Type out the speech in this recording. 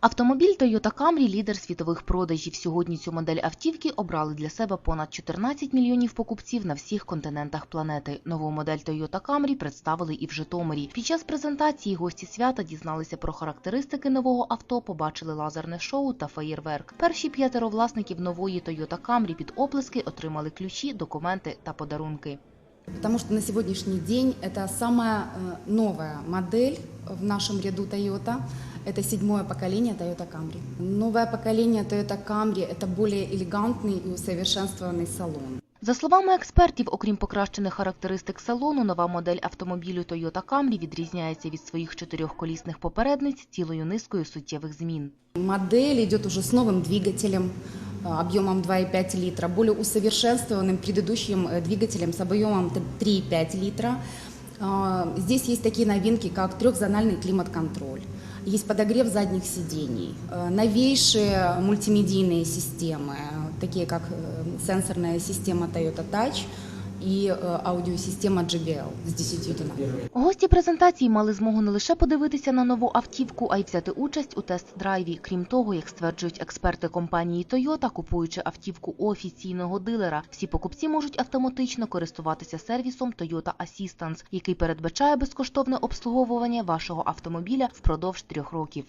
Автомобіль Toyota Camry – лідер світових продажів. Сьогодні цю модель автівки обрали для себе понад 14 мільйонів покупців на всіх континентах планети. Нову модель Toyota Camry представили і в Житомирі. Під час презентації гості свята дізналися про характеристики нового авто, побачили лазерне шоу та феєрверк. Перші п'ятеро власників нової Toyota Camry під оплески отримали ключі, документи та подарунки. Потому что на сегодняшний день это самая э, новая модель в нашем ряду Toyota. Это седьмое поколение Toyota Camry. Новое поколение Toyota Camry – это более элегантный и усовершенствованный салон. За словами експертів, окрім покращених характеристик салону, нова модель автомобілю Toyota Camry відрізняється від своїх чотирьохколісних попередниць цілою низкою суттєвих змін. Модель идет уже с новым двигателем э, объемом 2,5 литра, более усовершенствованным предыдущим э, двигателем с объемом 3,5 литра. А, Здесь есть такие новинки, как трехзональный климат-контроль. Есть подогрев задних сидений, э, новейшие мультимедийные системы, э, такие как э, сенсорная система Toyota Touch и э, аудиосистема JBL с 10 динамиками. Гості презентації мали змогу не лише подивитися на нову автівку, а й взяти участь у тест-драйві. Крім того, як стверджують експерти компанії Toyota, купуючи автівку у офіційного дилера, всі покупці можуть автоматично користуватися сервісом Toyota Assistance, який передбачає безкоштовне обслуговування вашого автомобіля впродовж трьох років.